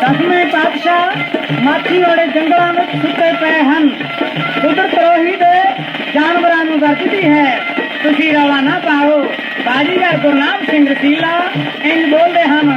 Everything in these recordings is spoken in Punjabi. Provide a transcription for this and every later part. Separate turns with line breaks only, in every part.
ਦਸਵੇਂ ਪਾਤਸ਼ਾਹ, ਮਾਛੀ ਵਾਲੇ ਜੰਗਲਾਂ ਵਿੱਚ ਸੁੱਤੇ ਪਏ ਹਨ। ਕੁਦਰਤ ਰੋਹੀ ਦੇ ਜਾਨਵਰਾਂ ਨੂੰ ਵਰਤਦੀ ਹੈ, ਤੁਸੀਂ ਰਵਾ ਨਾ ਪਾਓ ਬਾਜੀਗਰ ਗੁਰਨਾਮ ਸਿੰਘ ਰਸੀਲਾ ਇੰਜ ਬੋਲਦੇ ਹਨ।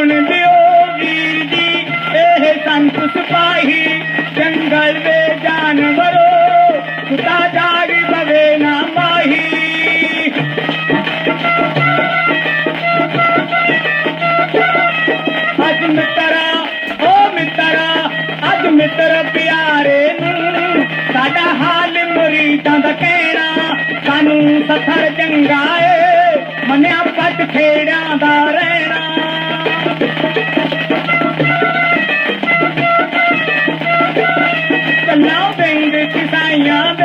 ਸੌਣ ਦਿਓ ਵੀਰ ਜੀ, ਇਹ ਸੰਤ ਸਿਪਾਹੀ, ਜੰਗਲ ਵੇ ਜਾਨਵਰੋ ਸੁਤਾ ਜਾਗ ਬਵੇ ਨਾ ਮਾਹੀ। ਅੱਜ ਮਿੱਤਰਾ ਓ ਮਿੱਤਰਾ ਅੱਜ ਮਿੱਤਰ ਪਿਆਰੇ ਨੂੰ, ਸਾਡਾ ਹਾਲ ਮਰੀਦਾਂ ਦਾ ਕਹਿਣਾ ਸਾਨੂੰ ਸਥਰ ਚੰਗਾ ਏ, ਮੰਨਿਆ ਪੱਟ ਖੇੜਿਆਂ ਦਾ ਰਹਿਣਾ। ਕੰਨਾ ਬਿੰਦ ਕਿਸਾਈਆਂ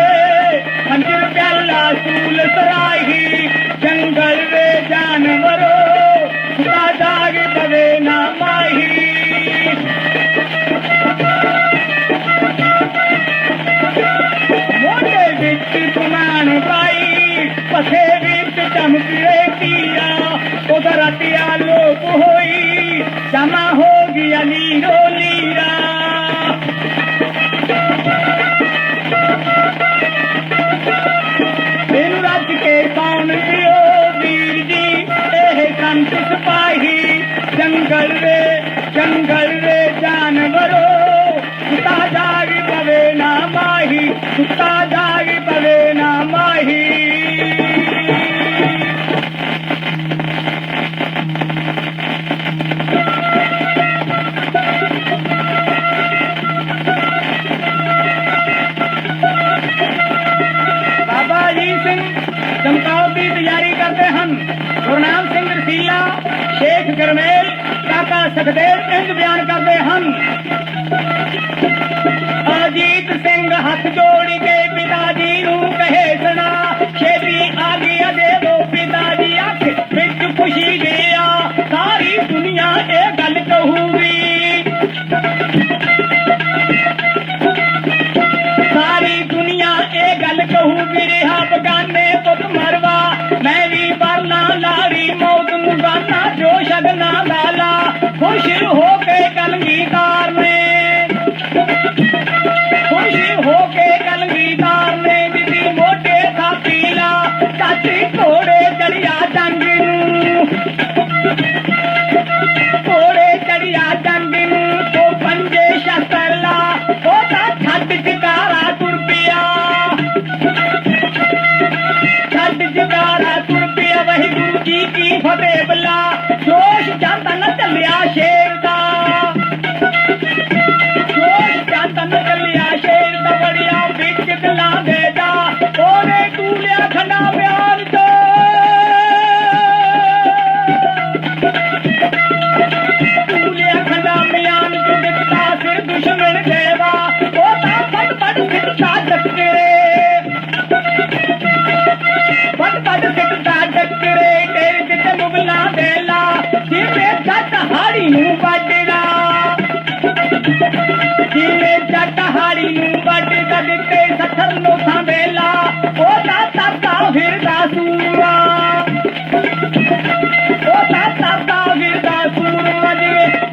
तादाई पवे ना माही। बाबा जी सिंह चमकाओ की तैयारी करते हैं। गुरनाम सिंह रसीला, शेख गरमेल, काका सखदेव सिंह बयान करते हैं। खुश होके कलगीदार ने, खुश होके कलगीदार ने दीदी मोटे था पीला काटी घोड़े चढ़िया जंग घोड़े चढ़िया जंग तो पंजे शस्त्र ला होता छत जगारा तुरपिया। छत जगारा तुर वही गुरु जी की फतेह बला। जोश जाता ਸ਼ੇਰ ਦਾ ਜੋਸ਼ ਜਾਂਦਾ ਨਾ ਚੱਲਿਆ ਸ਼ੇਰ ਦਾ ਬੜਿਆ ਵਿੱਚ ਗਲਾਂ ਦੇ ਦਾ ਉਹਨੇ ਟੂਲਿਆ ਖੰਡਾ ਬਿਆਨ ਤੋਂ। ਟੂਲਿਆ ਖੰਡਾ ਮਿਆਨ ਚ ਦਿੱਤਾ ਫਿਰ ਦੁਸ਼ਮਣ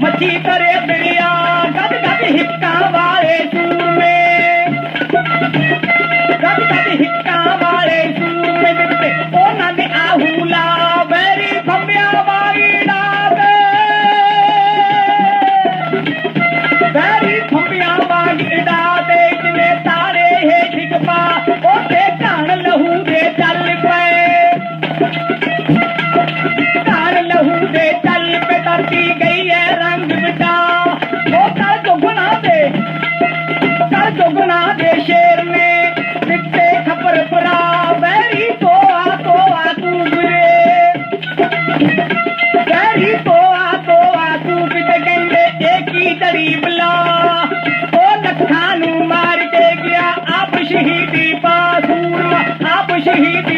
मची करे कवी तक हिदा वैरी खम्या वागिरदार शहीद